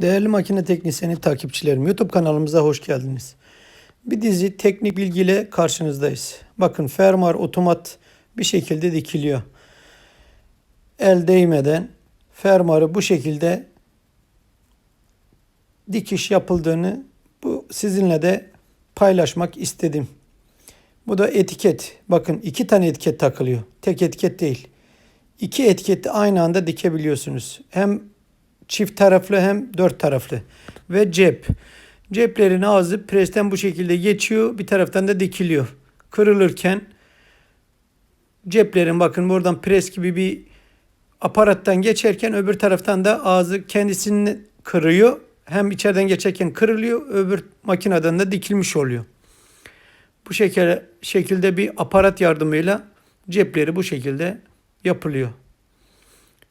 Değerli makine teknisyeni takipçilerim, YouTube kanalımıza hoş geldiniz. Bir dizi teknik bilgiyle karşınızdayız. Bakın fermuar otomat bir şekilde dikiliyor. El değmeden fermuarı bu şekilde dikiş yapıldığını bu sizinle de paylaşmak istedim. Bu da etiket. Bakın iki tane etiket takılıyor. Tek etiket değil. İki etiketi aynı anda dikebiliyorsunuz. Hem çift taraflı hem dört taraflı. Ve cep. Ceplerin ağzı presten bu şekilde geçiyor. Bir taraftan da dikiliyor. Kırılırken ceplerin bakın buradan pres gibi bir aparattan geçerken öbür taraftan da ağzı kendisini kırıyor. Hem içeriden geçerken kırılıyor. Öbür makineden de dikilmiş oluyor. Bu şekilde, şekilde bir aparat yardımıyla cepleri bu şekilde yapılıyor.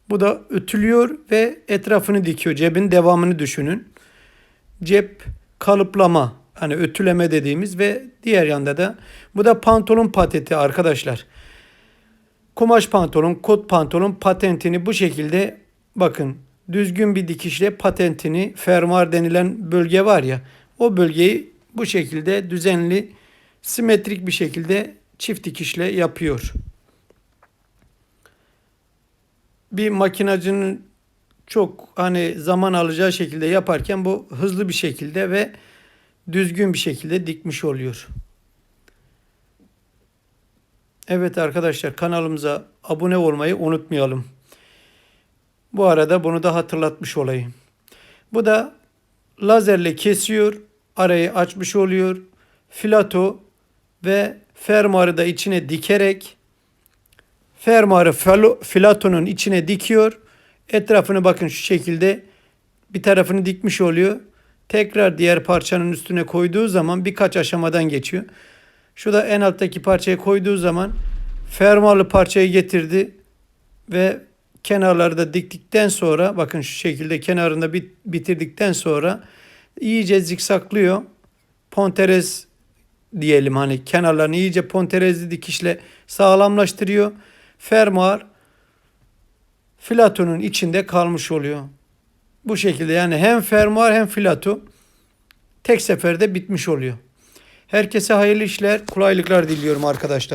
Bu da ütülüyor ve etrafını dikiyor. Cebin devamını düşünün. Cep kalıplama hani ütüleme dediğimiz ve diğer yanda da bu da pantolon patenti arkadaşlar. Kumaş pantolon, kot pantolon patentini bu şekilde bakın düzgün bir dikişle patentini fermuar denilen bölge var ya o bölgeyi bu şekilde düzenli simetrik bir şekilde çift dikişle yapıyor. Bir makinacının çok hani zaman alacağı şekilde yaparken bu hızlı bir şekilde ve düzgün bir şekilde dikmiş oluyor. Evet arkadaşlar kanalımıza abone olmayı unutmayalım. Bu arada bunu da hatırlatmış olayım. Bu da lazerle kesiyor, arayı açmış oluyor. Filato ve fermuarı da içine dikerek fermuarı filatonun içine dikiyor. Etrafını bakın şu şekilde bir tarafını dikmiş oluyor. Tekrar diğer parçanın üstüne koyduğu zaman birkaç aşamadan geçiyor. Şu da en alttaki parçayı koyduğu zaman fermuarlı parçayı getirdi ve kenarları da diktikten sonra bakın şu şekilde kenarında bit- bitirdikten sonra iyice zikzaklıyor. Ponterez diyelim hani kenarlarını iyice ponterezli dikişle sağlamlaştırıyor. Fermuar filatonun içinde kalmış oluyor. Bu şekilde yani hem fermuar hem filato tek seferde bitmiş oluyor. Herkese hayırlı işler, kolaylıklar diliyorum arkadaşlar.